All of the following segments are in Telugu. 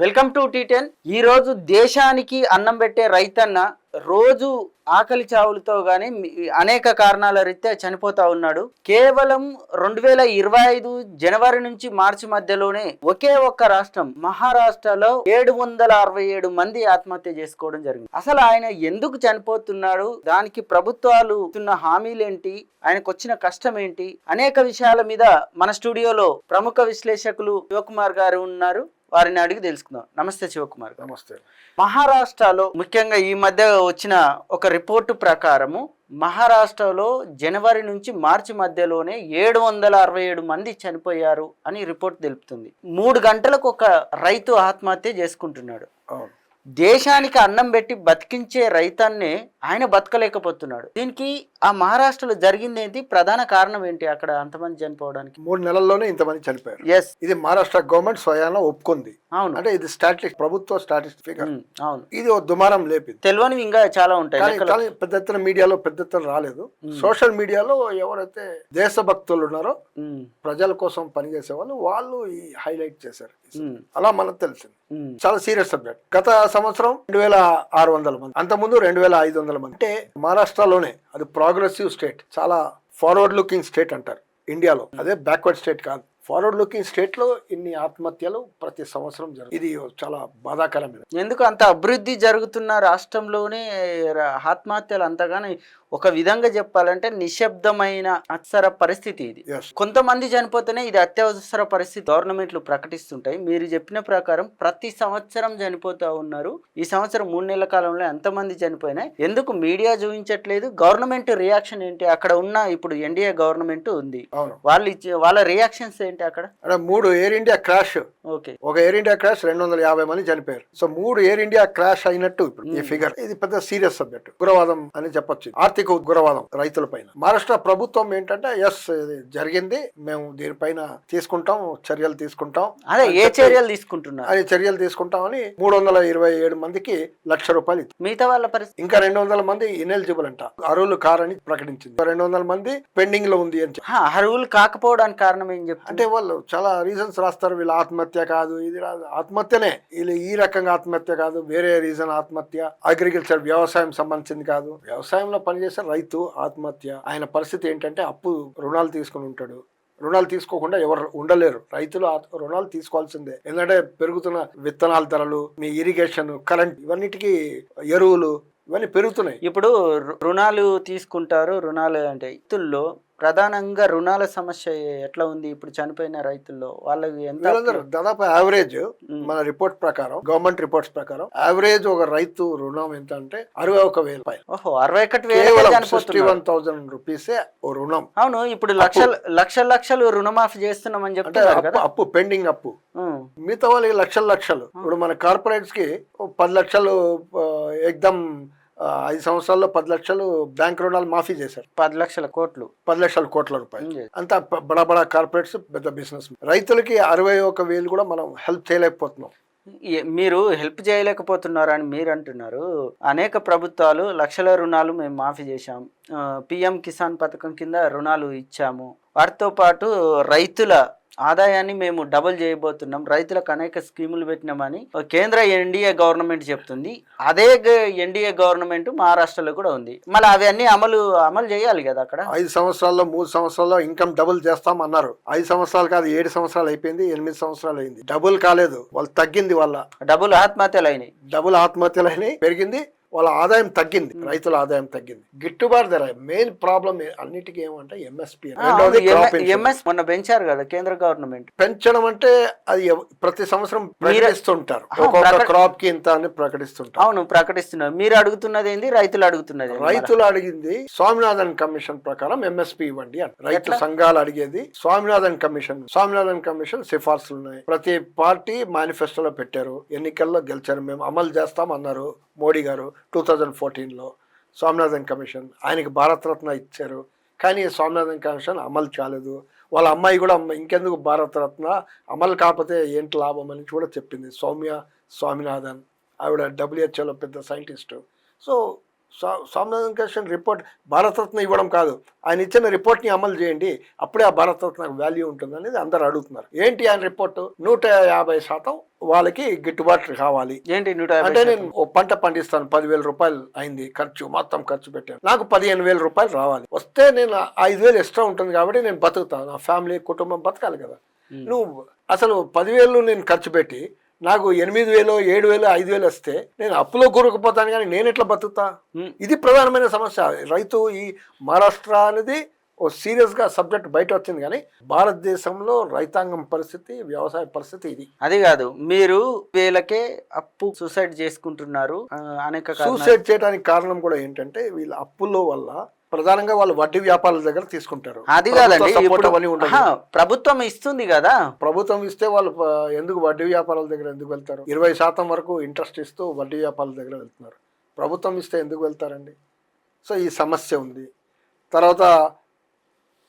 Welcome to tea ten. ఈ రోజు దేశానికి అన్నం పెట్టే రైతన్న రోజు ఆకలి చావులతో గాని అనేక కారణాల రీత్యా చనిపోతా ఉన్నాడు. కేవలం రెండు వేల ఇరవై ఐదు జనవరి నుంచి మార్చి మధ్యలోనే ఒకే ఒక్క రాష్ట్రం మహారాష్ట్రలో ఏడు వందల అరవై ఏడు మంది ఆత్మహత్య చేసుకోవడం జరిగింది. అసలు ఆయన ఎందుకు చనిపోతున్నాడు? దానికి ప్రభుత్వాలు ఇస్తున్న హామీలేంటి? ఆయనకు వచ్చిన కష్టం ఏంటి అనేక విషయాల మీద మన స్టూడియోలో ప్రముఖ విశ్లేషకులు శివకుమార్ గారు ఉన్నారు. వారిని అడిగి తెలుసుకుందాం. నమస్తే శివకుమార్ నమస్తే. మహారాష్ట్రలో ముఖ్యంగా ఈ మధ్య వచ్చిన ఒక రిపోర్టు ప్రకారము మహారాష్ట్రలో జనవరి నుంచి మార్చి మధ్యలోనే ఏడు వందల అరవై ఏడు మంది చనిపోయారు అని రిపోర్ట్ తెలుపుతుంది. మూడు గంటలకు ఒక రైతు ఆత్మహత్య చేసుకుంటున్నాడు. దేశానికి అన్నం పెట్టి బతికించే రైతాన్నే ఆయన బతకలేకపోతున్నాడు. దీనికి ఆ మహారాష్ట్రలో జరిగింది ఏంటి ప్రధాన కారణం ఏంటి అక్కడ అంతమంది చనిపోవడానికి? మూడు నెలల్లోనే ఇంతమంది చనిపోయారు. ఎస్ ఇది మహారాష్ట్ర గవర్నమెంట్ స్వయాన ఒప్పుకుంది. అవును. అంటే ఇది స్టాటిస్టిక్ ప్రభుత్వ స్టాటిస్టిక్ ఫిగర్. అవును. ఇది ఓ దుమారం లేపింది. తెలియనివి ఇంకా చాలా ఉంటాయి కానీ పెద్ద ఎత్తున మీడియాలో పెద్ద ఎత్తున రాలేదు. సోషల్ మీడియాలో ఎవరైతే దేశభక్తులు ఉన్నారో ప్రజల కోసం పనిచేసే వాళ్ళు వాళ్ళు ఈ హైలైట్ చేశారు. అలా మనకు తెలిసింది. చాలా సీరియస్ సబ్జెక్ట్. గత సంవత్సరం రెండు వేల ఆరు వందల మంది అంత ముందు రెండు వేల ఐదు వందల మంది. అంటే మహారాష్ట్రలోనే అది ప్రోగ్రెసివ్ స్టేట్ చాలా ఫార్వర్డ్ లుకింగ్ స్టేట్ అంటారు ఇండియాలో. అదే బ్యాక్వర్డ్ స్టేట్ కాదు. ఫార్వర్డ్ లుకింగ్ స్టేట్లో ఇన్ని ఆత్మహత్యలు ప్రతి సంవత్సరం జరుగుతుంది ఇది చాలా బాధాకరమైన ఎందుకు అంత అభివృద్ధి జరుగుతున్న రాష్ట్రంలోనే ఆత్మహత్యలు అంతగానే ఒక విధంగా చెప్పాలంటే నిశ్శబ్దమైన అత్సర పరిస్థితి ఇది. కొంతమంది చనిపోతేనే ఇది అత్యవసర పరిస్థితి. గవర్నమెంట్లు ప్రకటిస్తుంటాయి. మీరు చెప్పిన ప్రకారం ప్రతి సంవత్సరం చనిపోతా ఉన్నారు. ఈ సంవత్సరం మూడు నెలల కాలంలో ఎంతమంది చనిపోయినాయి? ఎందుకు మీడియా చూపించట్లేదు? గవర్నమెంట్ రియాక్షన్ ఏంటి? అక్కడ ఉన్న ఇప్పుడు ఎన్డీఏ గవర్నమెంట్ ఉంది. వాళ్ళు వాళ్ళ రియాక్షన్స్ ఏంటి అక్కడ? మూడు ఎయిర్ ఇండియా క్రాష్. ఓకే. ఒక ఎయిర్ ఇండియా క్రాష్ రెండు వందల యాభై మంది చనిపోయారు. సో మూడు ఎయిర్ ఇండియా క్రాష్ అయినట్టు ఇప్పుడు ఈ ఫిగర్. ఇది పెద్ద సీరియస్ సబ్జెక్ట్. ఉగ్రవాదం అని చెప్పొచ్చు. ఆర్థిక ఉగ్రవాదం రైతుల పైన. మహారాష్ట్ర ప్రభుత్వం ఏంటంటే ఎస్ జరిగింది మేము దీనిపైన తీసుకుంటాం చర్యలు తీసుకుంటాం. అదే ఏ చెప్పి- చర్యలు తీసుకుంటున్నారు? అది చర్యలు తీసుకుంటామని మూడు వందల ఇరవై ఏడు మందికి లక్ష రూపాయలు. మిగతా వాళ్ళ పరిస్థితి? ఇంకా రెండు వందల మంది ఇనెలిజిబుల్ అంట అరువులు కారని ప్రకటించింది. రెండు వందల మంది పెండింగ్లో ఉంది అని చెప్పి. అర్హులు కాకపోవడానికి కారణం ఏం చెప్తారు అంటే వాళ్ళు చాలా రీజన్స్ రాస్తారు వీళ్ళ ఆత్మహత్య కాదు ఇది రాదు ఆత్మహత్యనే. వీళ్ళు ఈ రకంగా ఆత్మహత్య కాదు వేరే రీజన్ ఆత్మహత్య అగ్రికల్చర్ వ్యవసాయం సంబంధించింది కాదు. వ్యవసాయంలో పనిచేసే రైతు ఆత్మహత్య ఆయన పరిస్థితి ఏంటంటే అప్పు రుణాలు తీసుకుని ఉంటాడు. రుణాలు తీసుకోకుండా ఎవరు ఉండలేరు. రైతులు రుణాలు తీసుకోవాల్సిందే. ఎందుకంటే పెరుగుతున్న విత్తనాల ధరలు మీ ఇరిగేషన్ కరెంట్ ఇవన్నిటికీ ఎరువులు ఇవన్నీ పెరుగుతున్నాయి. ఇప్పుడు రుణాలు తీసుకుంటారు. రుణాలు అంటే రైతుల్లో ప్రధానంగా రుణాల సమస్య ఎట్లా ఉంది? ఇప్పుడు చనిపోయిన రైతుల్లో వాళ్ళకి ఎంత వీళ్ళందరూ దాదాపు యావరేజ్. మన రిపోర్ట్ ప్రకారం గవర్నమెంట్ రిపోర్ట్స్ ప్రకారం యావరేజ్ ఒక రైతు రుణం ఎంత అంటే అరవై ఒక వేల ఓహో అరవై ఒకటి వన్ థౌసండ్ రూపీసే ఓ రుణం. అవును ఇప్పుడు లక్షలు లక్షల లక్షలు రుణమాఫీ చేస్తున్నామని అంటే చెప్తున్నారు అప్పు పెండింగ్ అప్పు మిగతా వాళ్ళకి లక్షలు లక్షలు. ఇప్పుడు మన కార్పొరేట్స్కి పది లక్షలు ఎగ్దమ్ ఆ, ఐదు సంవత్సరాల్లో పది లక్షలు బ్యాంక్ రుణాలు మాఫీ చేశారు. పది లక్షల కోట్లు. పది లక్షల కోట్ల రూపాయలు. అంతా బడా బడా కార్పొరేట్స్ పెద్ద బిజినెస్ రైతులకి అరవై ఒక వేలు కూడా మనం హెల్ప్ చేయలేకపోతున్నాం. మీరు హెల్ప్ చేయలేకపోతున్నారు అని మీరు అంటున్నారు. అనేక ప్రభుత్వాలు లక్షల రుణాలు మేము మాఫీ చేశాం. పిఎం కిసాన్ పథకం కింద రుణాలు ఇచ్చాము. వాటితో పాటు రైతుల ఆదాయాన్ని మేము డబుల్ చేయబోతున్నాం. రైతులకు అనేక స్కీములు పెట్టినామని కేంద్ర ఎన్డీఏ గవర్నమెంట్ చెప్తుంది. అదే ఎన్డీఏ గవర్నమెంట్ మహారాష్ట్రలో కూడా ఉంది. మళ్ళీ అవన్నీ అమలు అమలు చేయాలి కదా అక్కడ? ఐదు సంవత్సరాల్లో మూడు సంవత్సరాల్లో ఇన్కమ్ డబుల్ చేస్తాం అన్నారు. ఐదు సంవత్సరాలు కాదు ఏడు సంవత్సరాలు అయిపోయింది ఎనిమిది సంవత్సరాలు అయింది. డబుల్ కాలేదు. వాళ్ళు తగ్గింది వాళ్ళ. డబ్బులు ఆత్మహత్యలు అయినాయి డబుల్ ఆత్మహత్యలు అయినాయి పెరిగింది. వాళ్ళ ఆదాయం తగ్గింది రైతుల ఆదాయం తగ్గింది. గిట్టుబాటు ధర మెయిన్ ప్రాబ్లం అన్నిటికీ ఏమంటే ఎంఎస్పి. ఎంఎస్ మొన్న పెంచారు కదా కేంద్ర గవర్నమెంట్. పెంచడం అంటే అది ప్రతి సంవత్సరం ప్రకటిస్తుంటారు. ఒక్కొక్క ప్రకట- క్రాప్కి ఇంత అని ప్రకటిస్తుంటారు. అవును ప్రకటిస్తున్నారు. మీరు అడుగుతున్నది ఏంది రైతులు అడుగుతున్నది? రైతులు అడిగింది స్వామినాథన్ కమిషన్ ప్రకారం ఎంఎస్పి ఇవ్వండి అని. రైతు? సంఘాలు అడిగేది స్వామినాథన్ కమిషన్. స్వామినాథన్ కమిషన్ సిఫార్సులు ఉన్నాయి. ప్రతి పార్టీ మేనిఫెస్టోలో పెట్టారు. ఎన్నికల్లో గెలిచారు. మేము అమలు చేస్తాం అన్నారు మోడీ గారు. టూ థౌజండ్ ఫోర్టీన్లో స్వామినాథన్ కమిషన్ ఆయనకి భారతరత్న ఇచ్చారు. కానీ స్వామినాథన్ కమిషన్ అమలు కాలేదు. వాళ్ళ అమ్మాయి కూడా ఇంకెందుకు భారతరత్న? అమలు కాకపోతే ఏంటి లాభం అని కూడా చెప్పింది సౌమ్య స్వామినాథన్. ఆవిడ డబ్ల్యూహెచ్ఓలో పెద్ద scientist. So Krishna report Bharat Ratna ఇవ్వడం కాదు. ఆయన ఇచ్చిన రిపోర్ట్ని అమలు చేయండి. అప్పుడే ఆ భారతరత్న వాల్యూ ఉంటుంది అనేది అందరు అడుగుతున్నారు. ఏంటి ఆయన రిపోర్టు నూట యాభై శాతం వాళ్ళకి గిట్టుబాటు కావాలి. ఏంటి నూట యాభై అంటే? నేను ఓ పంట పండిస్తాను. పదివేల రూపాయలు అయింది ఖర్చు మొత్తం ఖర్చు పెట్టాను. నాకు పదిహేను వేల రూపాయలు రావాలి. వస్తే నేను ఐదు వేలు ఎక్స్ట్రా ఉంటుంది కాబట్టి నేను బతుకుతాను. నా ఫ్యామిలీ కుటుంబం బతకాలి కదా. నువ్వు అసలు పదివేలు నేను ఖర్చు పెట్టి నాకు ఎనిమిది వేలు ఏడు వేలు ఐదు వేలు వస్తే నేను అప్పులో కూరుకుపోతాను కానీ నేను ఎట్లా బతుకుతా. ఇది ప్రధానమైన సమస్య. రైతు ఈ మహారాష్ట్ర అనేది ఓ సీరియస్గా సబ్జెక్ట్ బయట వచ్చింది కానీ భారతదేశంలో రైతాంగం పరిస్థితి వ్యవసాయ పరిస్థితి ఇది. అది కాదు. మీరు వీళ్ళకే అప్పు సూసైడ్ చేసుకుంటున్నారు అనేక సూసైడ్ చేయడానికి కారణం కూడా ఏంటంటే వీళ్ళ అప్పుల వల్ల ప్రధానంగా వాళ్ళు వడ్డీ వ్యాపారాల దగ్గర తీసుకుంటారు. అది ప్రభుత్వ కాదండి ఇప్పుడు ప్రభుత్వం ఇస్తుంది కదా. ప్రభుత్వం ఇస్తే వాళ్ళు ఎందుకు వడ్డీ వ్యాపారాల దగ్గర ఎందుకు వెళ్తారు? ఇరవై శాతం వరకు ఇంట్రెస్ట్ ఇస్తూ వడ్డీ వ్యాపారాల దగ్గర వెళ్తున్నారు. ప్రభుత్వం ఇస్తే ఎందుకు వెళ్తారండి? సో ఈ సమస్య ఉంది. తర్వాత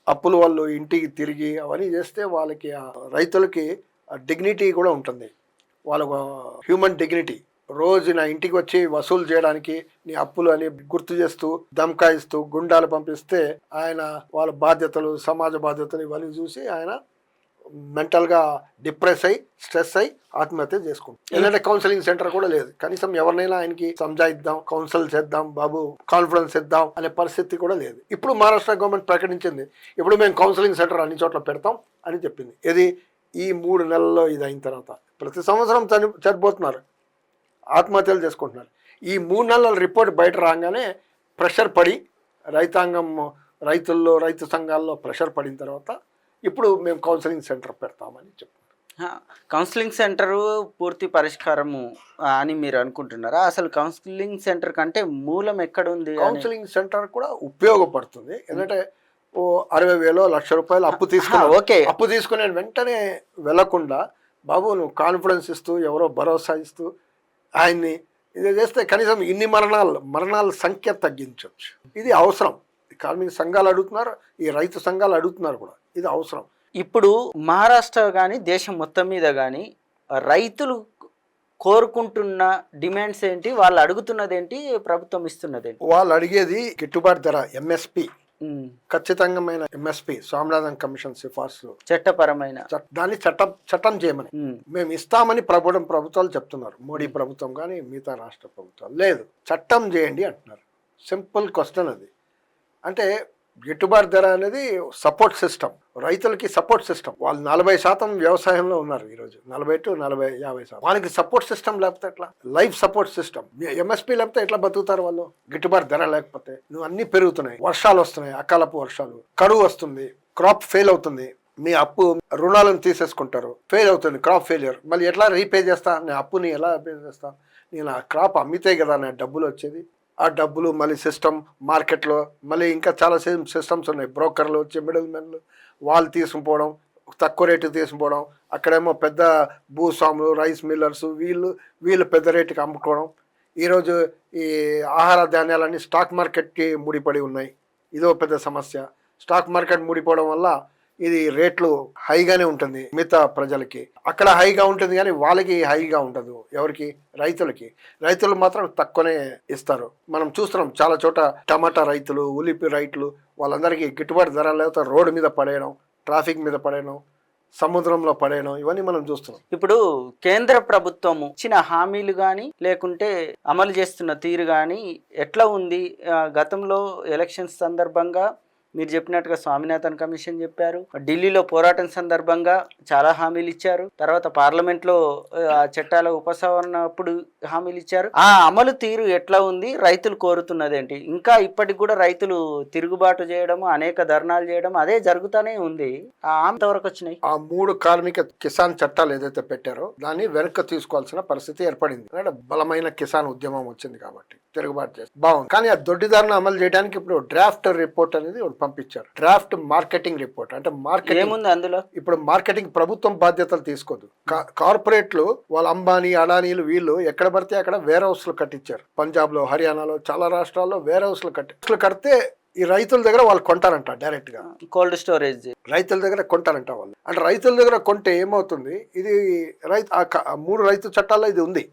అప్పులు వాళ్ళు ఇంటికి తిరిగి అవన్నీ చేస్తే వాళ్ళకి రైతులకి డిగ్నిటీ కూడా ఉంటుంది. వాళ్ళకు హ్యూమన్ డిగ్నిటీ రోజు నా ఇంటికి వచ్చి వసూలు చేయడానికి నీ అప్పులు అని గుర్తు చేస్తూ దమ్కాయిస్తూ గుండాలు పంపిస్తే ఆయన వాళ్ళ బాధ్యతలు సమాజ బాధ్యతలు ఇవన్నీ చూసి ఆయన మెంటల్గా డిప్రెస్ అయ్యి స్ట్రెస్ అయ్యి ఆత్మహత్య చేసుకుంటాం ఎందుకంటే కౌన్సిలింగ్ సెంటర్ కూడా లేదు. కనీసం ఎవరినైనా ఆయనకి సంజాయిద్దాం కౌన్సిల్ చేద్దాం బాబు కాన్ఫిడెన్స్ ఇద్దాం అనే పరిస్థితి కూడా లేదు. ఇప్పుడు మహారాష్ట్ర గవర్నమెంట్ ప్రకటించింది. ఇప్పుడు మేము కౌన్సిలింగ్ సెంటర్ అన్ని చోట్ల పెడతాం అని చెప్పింది. ఇది ఈ మూడు నెలల్లో ఇది అయిన తర్వాత. ప్రతి సంవత్సరం చని చనిపోతున్నారు. ఆత్మహత్యలు చేసుకుంటున్నారు. ఈ మూడు నెలల రిపోర్ట్ బయట రాగానే ప్రెషర్ పడి రైతాంగం రైతుల్లో రైతు సంఘాల్లో ప్రెషర్ పడిన తర్వాత ఇప్పుడు మేము కౌన్సిలింగ్ సెంటర్ పెడతామని చెప్పారు కౌన్సిలింగ్ సెంటర్ పూర్తి పరిష్కారము అని మీరు అనుకుంటున్నారా? అసలు కౌన్సిలింగ్ సెంటర్ కంటే మూలం ఎక్కడ ఉంది కౌన్సిలింగ్ సెంటర్ కూడా ఉపయోగపడుతుంది. ఎందుకంటే ఓ అరవై వేలో లక్ష రూపాయలు అప్పు తీసుకున్నా ఓకే. అప్పు తీసుకుని వెంటనే వెళ్ళకుండా బాబు నువ్వు కాన్ఫిడెన్స్ ఇస్తూ ఎవరో భరోసా ఇస్తూ ఆయన్ని ఇది చేస్తే కనీసం ఇన్ని మరణాలు మరణాల సంఖ్య తగ్గించవచ్చు. ఇది అవసరం. కార్మిక సంఘాలు అడుగుతున్నారు ఈ రైతు సంఘాలు అడుగుతున్నారు కూడా. ఇది అవసరం. ఇప్పుడు మహారాష్ట్ర కానీ దేశం మొత్తం మీద కానీ రైతులు కోరుకుంటున్న డిమాండ్స్ ఏంటి? వాళ్ళు అడుగుతున్నది ఏంటి ప్రభుత్వం ఇస్తున్నది వాళ్ళు అడిగేది గిట్టుబాటు ధర ఎంఎస్పి ఖచ్చితంగా ఎంఎస్పి స్వామినాథన్ కమిషన్ సిఫార్సు చట్టపరమైన. చట్- దాన్ని చట్టం చట్టం చేయమని. మేము. ఇస్తామని ప్రభుత్వం ప్రభుత్వాలు చెప్తున్నారు. మోడీ ప్రభుత్వం కానీ మిగతా రాష్ట్ర ప్రభుత్వాలు. లేదు చట్టం చేయండి అంటున్నారు. సింపుల్ క్వశ్చన్ అది. అంటే గిట్టుబాటు ధర అనేది సపోర్ట్ సిస్టమ్. రైతులకి సపోర్ట్ సిస్టమ్. వాళ్ళు నలభై శాతం వ్యవసాయంలో ఉన్నారు ఈరోజు. నలభై టు నలభై యాభై శాతం. వాళ్ళకి సపోర్ట్ సిస్టమ్ లేకపోతే ఎట్లా? Life support system. ఎంఎస్పీ లేకపోతే ఎట్లా బతుకుతారు వాళ్ళు? గిట్టుబాటు ధర లేకపోతే. నువ్వు అన్ని పెరుగుతున్నాయి. వర్షాలు వస్తున్నాయి. అకాలపు వర్షాలు. కరువు వస్తుంది. క్రాప్ ఫెయిల్ అవుతుంది. మీ అప్పు రుణాలను తీసేసుకుంటారు. ఫెయిల్ అవుతుంది. Crop failure. మళ్ళీ ఎట్లా రీపే చేస్తా? నీ అప్పుని ఎలా పే చేస్తా? నేను ఆ క్రాప్ అమ్మితే కదా నా డబ్బులు వచ్చేది? ఆ డబ్బులు మళ్ళీ సిస్టమ్ మార్కెట్లో మళ్ళీ ఇంకా చాలా సిస్టమ్స్ ఉన్నాయి. బ్రోకర్లు వచ్చి మిడిల్ మెన్లు వాళ్ళు తీసుకుపోవడం తక్కువ రేటు తీసుకుపోవడం అక్కడేమో పెద్ద భూస్వాములు రైస్ మిల్లర్స్ వీళ్ళు వీళ్ళు పెద్ద రేటుకి అమ్ముకోవడం. ఈరోజు ఈ ఆహార ధాన్యాలన్నీ స్టాక్ మార్కెట్కి ముడిపడి ఉన్నాయి. ఇదో పెద్ద సమస్య. స్టాక్ మార్కెట్ ముడిపోవడం వల్ల ఇది రేట్లు హైగానే ఉంటుంది మిగతా ప్రజలకి. అక్కడ హైగా ఉంటుంది కానీ వాళ్ళకి హైగా ఉండదు. ఎవరికి? రైతులకి. రైతులు మాత్రం తక్కువనే ఇస్తారు. మనం చూస్తున్నాం చాలా చోట టమాటా రైతులు ఉల్లిపి రైతులు వాళ్ళందరికీ గిట్టుబాటు ధర లేకపోతే రోడ్డు మీద పడేయడం ట్రాఫిక్ మీద పడేయడం సముద్రంలో పడేయడం ఇవన్నీ మనం చూస్తున్నాం. ఇప్పుడు కేంద్ర ప్రభుత్వం ఇచ్చిన హామీలు కానీ లేకుంటే అమలు చేస్తున్న తీరు కానీ ఎట్లా ఉంది? గతంలో ఎలక్షన్స్ సందర్భంగా మీరు చెప్పినట్టుగా స్వామినాథన్ కమిషన్ చెప్పారు. ఢిల్లీలో పోరాటం సందర్భంగా చాలా హామీలు ఇచ్చారు. తర్వాత పార్లమెంట్లో ఆ చట్టాల ఉపసంహరణ హామీలు ఇచ్చారు. ఆ అమలు తీరు ఎట్లా ఉంది? రైతులు కోరుతున్నది ఏంటి ఇంకా ఇప్పటికి కూడా రైతులు తిరుగుబాటు చేయడం అనేక ధర్నాలు చేయడం అదే జరుగుతూనే ఉంది. ఆ వచ్చినాయి? ఆ మూడు కార్మిక కిసాన్ చట్టాలు ఏదైతే పెట్టారో దాన్ని వెనక్కి తీసుకోవాల్సిన పరిస్థితి ఏర్పడింది. బలమైన కిసాన్ ఉద్యమం వచ్చింది కాబట్టి తిరుగుబాటు చేసి. బాగుంది. కానీ ఆ దొడ్డిదారిని అమలు చేయడానికి ఇప్పుడు డ్రాఫ్ట్ రిపోర్ట్ అనేది పంపించారు. డ్రాఫ్ట్ మార్కెటింగ్ రిపోర్ట్ అంటే మార్కెటింగ్ ఏముంది అందులో? ఇప్పుడు మార్కెటింగ్ ప్రభుత్వం బాధ్యతలు తీసుకోదు కార్పొరేట్లు వాళ్ళ అంబానీ అడానీలు వీళ్ళు ఎక్కడ పడితే అక్కడ వేర్ హౌస్లు కట్టించారు. పంజాబ్లో హర్యానాలో చాలా రాష్ట్రాల్లో వేర్ హౌస్లు కట్టి కడితే ఈ రైతుల దగ్గర వాళ్ళు కొంటారంట డైరెక్ట్గా. కోల్డ్ స్టోరేజ్ రైతుల దగ్గర కొంటారంట వాళ్ళు. అంటే రైతుల దగ్గర కొంటే ఏమవుతుంది? ఇది రైతు మూడు రైతు చట్టాల్లో ఇది ఉంది.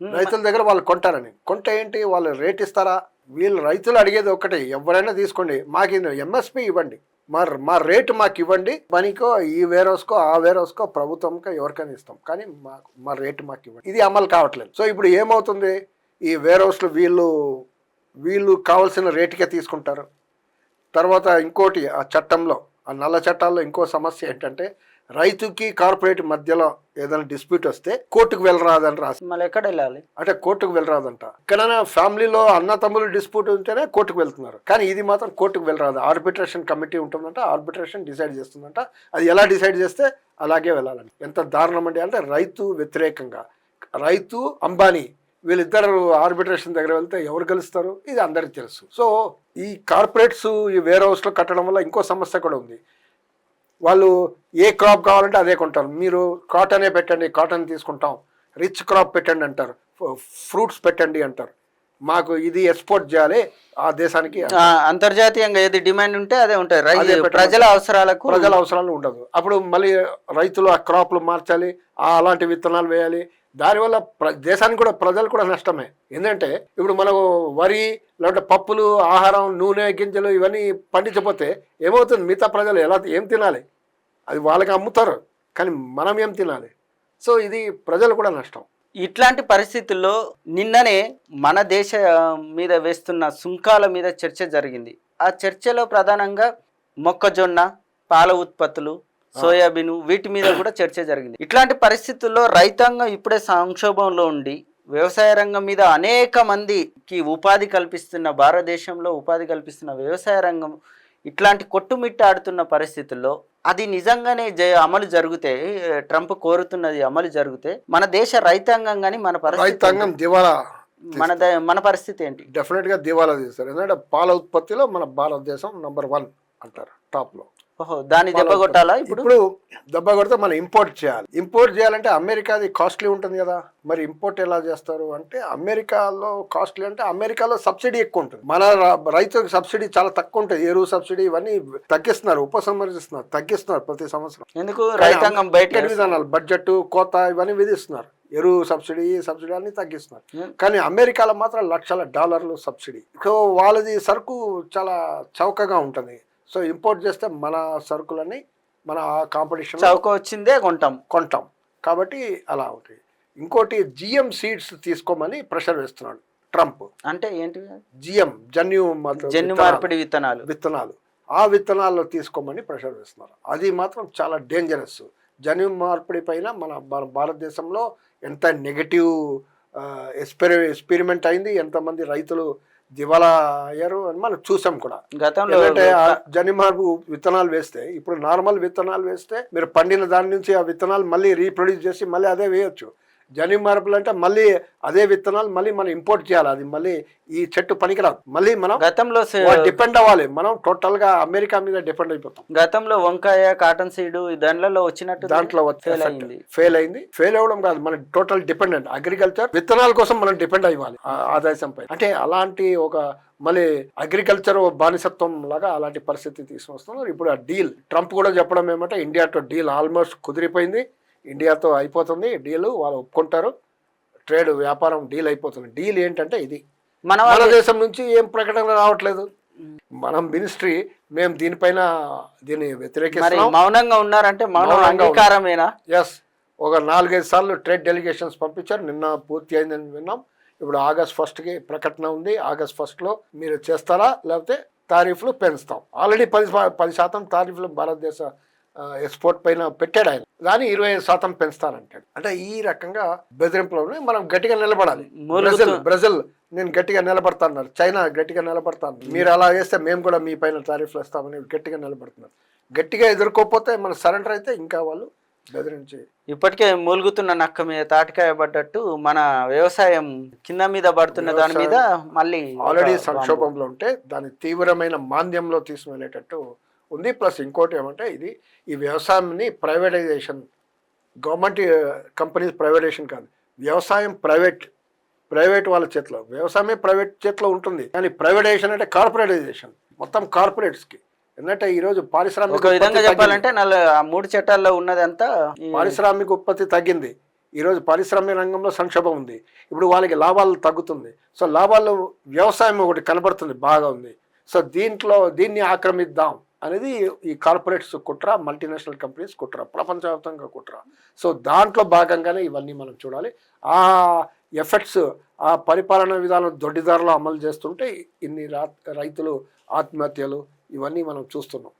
రైతుల దగ్గర వాళ్ళు కొంటారని. కొంటే ఏంటి? వాళ్ళు రేట్ ఇస్తారా? వీళ్ళు రైతులు అడిగేది ఒకటి ఎవరైనా తీసుకోండి మాకు ఎంఎస్పి ఇవ్వండి మా మా రేటు మాకు ఇవ్వండి పనికో ఈ వేరోస్కో ఆ వేరోస్కో ప్రభుత్వంకో ఎవరికైనా ఇస్తాం కానీ మాకు మా రేటు మాకు ఇవ్వండి. ఇది అమలు కావట్లేదు. సో ఇప్పుడు ఏమవుతుంది? ఈ వేరోస్లు వీళ్ళు వీళ్ళు కావాల్సిన రేటుకే తీసుకుంటారు. తర్వాత ఇంకోటి ఆ చట్టంలో ఆ నల్ల చట్టాల్లో ఇంకో సమస్య ఏంటంటే రైతుకి కార్పొరేట్ మధ్యలో ఏదైనా డిస్ప్యూట్ వస్తే కోర్టుకు వెళ్ళరాదని రాసి. మళ్ళీ ఎక్కడ వెళ్ళాలి? అంటే కోర్టుకు వెళ్ళరాదంట. ఎక్కడైనా ఫ్యామిలీలో అన్న తమ్ములు డిస్ప్యూట్ ఉంటేనే కోర్టుకు వెళ్తున్నారు. కానీ ఇది మాత్రం కోర్టుకు వెళ్ళరాదు. ఆర్బిట్రేషన్ కమిటీ ఉంటుందంట ఆర్బిట్రేషన్ డిసైడ్ చేస్తుందంట. అది ఎలా డిసైడ్ చేస్తే అలాగే వెళ్ళాలని. ఎంత దారుణం అండి అంటే రైతు వ్యతిరేకంగా. రైతు అంబానీ వీళ్ళిద్దరు ఆర్బిట్రేషన్ దగ్గర వెళ్తే ఎవరు గెలుస్తారు? ఇది అందరికీ తెలుసు. సో ఈ కార్పొరేట్స్ ఈ వేర్ హౌస్లో కట్టడం వల్ల ఇంకో సమస్య కూడా ఉంది. వాళ్ళు ఏ క్రాప్ కావాలంటే అదే కొంటారు. మీరు కాటనే పెట్టండి కాటన్ తీసుకుంటాం. రిచ్ క్రాప్ పెట్టండి అంటారు. ఫ్రూట్స్ పెట్టండి అంటారు. మాకు ఇది ఎక్స్పోర్ట్ చేయాలి ఆ దేశానికి అంతర్జాతీయంగా ఏది డిమాండ్ ఉంటే అదే ఉంటాయి ప్రజల అవసరాలకు ప్రజల అవసరాలు ఉండదు. అప్పుడు మళ్ళీ రైతులు ఆ క్రాప్లు మార్చాలి ఆ అలాంటి విత్తనాలు వేయాలి. దానివల్ల ప్ర దేశానికి కూడా ప్రజలు కూడా నష్టమే. ఎందుకంటే ఇప్పుడు మనం వరి లేకపోతే పప్పులు ఆహారం నూనె గింజలు ఇవన్నీ పండించకపోతే ఏమవుతుంది? మిగతా ప్రజలు ఎలా ఏం తినాలి? అది వాళ్ళకి అమ్ముతారు. కానీ మనం ఏం తినాలి? సో ఇది ప్రజలు కూడా నష్టం. ఇట్లాంటి పరిస్థితుల్లో నిన్ననే మన దేశ మీద వేస్తున్న సుంకాల మీద చర్చ జరిగింది. ఆ చర్చలో ప్రధానంగా మొక్కజొన్న పాల ఉత్పత్తులు సోయాబీన్ వీటి మీద కూడా చర్చ జరిగింది. ఇట్లాంటి పరిస్థితుల్లో రైతాంగం ఇప్పుడే సంక్షోభంలో ఉండి వ్యవసాయ రంగం మీద అనేక మందికి ఉపాధి కల్పిస్తున్న భారతదేశంలో ఉపాధి కల్పిస్తున్న వ్యవసాయ రంగం ఇట్లాంటి కొట్టుమిట్టాడుతున్న పరిస్థితుల్లో అది నిజంగానే జ- అమలు జరిగితే ట్రంప్ కోరుతున్నది అమలు జరిగితే మన దేశ రైతాంగం కానీ మన పరిస్థితి రైతాంగం దివాలా? మన మన పరిస్థితి ఏంటి? డెఫినెట్గా దివాలా తీస్తారు. ఎందుకంటే పాల ఉత్పత్తిలో మన భారతదేశం నంబర్ వన్ అంటారు టాప్లో ఓహో దాన్ని దెబ్బ కొట్టాలా ఇప్పుడు? దెబ్బ కొడితే మనం ఇంపోర్ట్ చేయాలి. ఇంపోర్ట్ చేయాలంటే అమెరికాది కాస్ట్లీ ఉంటుంది కదా. మరి ఇంపోర్ట్ ఎలా చేస్తారు అంటే అమెరికాలో కాస్ట్లీ అంటే అమెరికాలో సబ్సిడీ ఎక్కువ ఉంటుంది. మన ర- రైతులకు సబ్సిడీ చాలా తక్కువ ఉంటుంది. ఎరువు సబ్సిడీ ఇవన్నీ తగ్గిస్తున్నారు ఉపసంహరిస్తున్నారు తగ్గిస్తున్నారు ప్రతి సంవత్సరం. ఎందుకు? రైతాంగం బయట విధానాలు? బడ్జెట్ కోత ఇవన్నీ విధిస్తున్నారు. ఎరువు సబ్సిడీ సబ్సిడీ అన్ని తగ్గిస్తున్నారు. కానీ అమెరికాలో మాత్రం లక్షల డాలర్లు సబ్సిడీ. సో వాళ్ళది సరుకు చాలా చౌకగా ఉంటుంది. సో ఇంపోర్ట్ చేస్తే మన సరుకులని మన కాంపిటీషన్ చౌక వచ్చిందే కొంటాం. కొంటాం. కాబట్టి అలా అవుతాయి. ఇంకోటి జిఎం సీడ్స్ తీసుకోమని ప్రెషర్ వేస్తున్నాడు ట్రంప్. అంటే ఏంటి జిఎం జన్యు జన్యు. మార్పిడి విత్తనాలు. విత్తనాలు. ఆ విత్తనాల్లో తీసుకోమని ప్రెషర్ వేస్తున్నారు. అది మాత్రం చాలా డేంజరస్ జన్యు మార్పిడి పైన మన మన భారతదేశంలో ఎంత నెగటివ్ ఎక్స్పెరి ఎక్స్పెరిమెంట్ అయింది ఎంతమంది రైతులు దివాలా అయ్యారు అని మనం చూసాం కూడా. గతంలో ఎందుకంటే ఆ జన్యు మార్పు విత్తనాలు వేస్తే ఇప్పుడు నార్మల్ విత్తనాలు వేస్తే మీరు పండిన దాని నుంచి ఆ విత్తనాలు మళ్ళీ రీప్రొడ్యూస్ చేసి మళ్ళీ అదే వేయొచ్చు. జన్యు మార్పులు అంటే మళ్ళీ అదే విత్తనాలు మళ్ళీ మనం ఇంపోర్ట్ చేయాలి. అది మళ్ళీ ఈ చెట్టు పనికిరాదు. మళ్ళీ మనం గతంలో డిపెండ్ అవ్వాలి. మనం టోటల్గా అమెరికా మీద డిపెండ్ అయిపోతాం. గతంలో వంకాయ కాటన్ సీడ్ దానిలో వచ్చినట్టు దాంట్లో ఫెయిల్ అయింది. ఫెయిల్ అయింది. ఫెయిల్ అవ్వడం కాదు. మన టోటల్ డిపెండెంట్. అగ్రికల్చర్ విత్తనాల కోసం మనం డిపెండ్ అవ్వాలి ఆ- ఆ దేశంపై అంటే అలాంటి ఒక మళ్ళీ అగ్రికల్చర్ బానిసత్వం లాగా అలాంటి పరిస్థితి తీసుకొస్తున్నారు. ఇప్పుడు ఆ డీల్ ట్రంప్ కూడా చెప్పడం ఏమంటే ఇండియాతో డీల్ ఆల్మోస్ట్ కుదిరిపోయింది. ఇండియాతో అయిపోతుంది డీల్ వాళ్ళు ఒప్పుకుంటారు. ట్రేడ్ వ్యాపారం డీల్ అయిపోతుంది. డీల్ ఏంటంటే ఇది. మన దేశం నుంచి ఏం ప్రకటన రావట్లేదు. మనం మినిస్ట్రీ మేము దీనిపైన దీన్ని మరి వ్యతిరేకిస్తున్నాం మౌనంగా ఉన్నారంటే మౌనం. అంగీకారమేనా? ఎస్ ఒక నాలుగైదు సార్లు ట్రేడ్ డెలిగేషన్స్ పంపించారు. నిన్న పూర్తి అయిందని విన్నాం. ఇప్పుడు ఆగస్ట్ ఫస్ట్కి ప్రకటన ఉంది. ఆగస్ట్ ఫస్ట్లో మీరు చేస్తారా? లేకపోతే తారీఫ్లు పెంచుతాం. ఆల్రెడీ పది పది శాతం తారీఫ్లు భారతదేశ ఎక్స్పోర్ట్ పైన పెట్టాడు ఆయన. కానీ ఇరవై ఐదు శాతం పెంచుతానంటాడు. అంటే ఈ రకంగా బెదిరింపులో మనం గట్టిగా నిలబడాలి. బ్రెజిల్ బ్రెజిల్ నేను గట్టిగా నిలబడతాను చైనా గట్టిగా నిలబడతాను మీరు అలా చేస్తే మేము కూడా మీ పైన తారీఫ్లు ఇస్తామని గట్టిగా నిలబడుతున్నారు. గట్టిగా ఎదుర్కోకపోతే మన సరెండర్ అయితే ఇంకా వాళ్ళు బెదిరించి ఇప్పటికే మూలుగుతున్న నక్క మీద తాటికాయ పడ్డట్టు మన వ్యవసాయం కింద మీద పడుతున్న దాని మీద మళ్ళీ ఆల్రెడీ. సంక్షోభంలో ఉంటే దాని తీవ్రమైన మాంద్యంలో తీసుకువెళ్ళేటట్టు ఉంది. ప్లస్ ఇంకోటి ఏమంటే ఇది ఈ వ్యవసాయాన్ని ప్రైవేటైజేషన్ గవర్నమెంట్ కంపెనీస్ ప్రైవేటైజేషన్ కాదు. వ్యవసాయం ప్రైవేట్ ప్రైవేట్ వాళ్ళ చేతిలో. వ్యవసాయమే ప్రైవేట్ చేతిలో ఉంటుంది. కానీ ప్రైవేటైజేషన్ అంటే కార్పొరేటైజేషన్. మొత్తం కార్పొరేట్స్కి. ఎందుకంటే ఈరోజు పారిశ్రామిక విధంగా చెప్పాలంటే నల్ల ఆ మూడు చట్టాల్లో ఉన్నదంతా పారిశ్రామిక ఉత్పత్తి తగ్గింది. ఈరోజు పారిశ్రామిక రంగంలో సంక్షోభం ఉంది. ఇప్పుడు వాళ్ళకి లాభాలు తగ్గుతుంది. సో లాభాలు వ్యవసాయం ఒకటి కనబడుతుంది బాగా ఉంది. సో దీంట్లో దీన్ని ఆక్రమిద్దాం. అనేది ఈ కార్పొరేట్స్ కుట్ర మల్టీనేషనల్ కంపెనీస్ కుట్ర ప్రపంచవ్యాప్తంగా కుట్ర. సో దాంట్లో భాగంగానే ఇవన్నీ మనం చూడాలి. ఆ ఎఫెక్ట్స్ ఆ పరిపాలన విధానం దొడ్డిదారులు అమలు చేస్తుంటే ఇన్ని రా- రైతులు ఆత్మహత్యలు ఇవన్నీ మనం చూస్తున్నాం.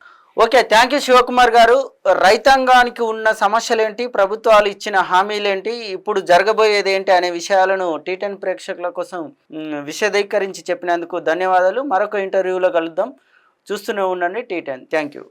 ఓకే థ్యాంక్ యూ శివకుమార్ గారు. రైతాంగానికి ఉన్న సమస్యలు ఏంటి ప్రభుత్వాలు ఇచ్చిన హామీలు ఏంటి ఇప్పుడు జరగబోయేది ఏంటి అనే విషయాలను టీటెన్ ప్రేక్షకుల కోసం విషదీకరించి విశదీకరించి చెప్పినందుకు ధన్యవాదాలు. మరొక ఇంటర్వ్యూలో కలుద్దాం. చూస్తూనే ఉండండి టీ టెన్ థ్యాంక్ యూ.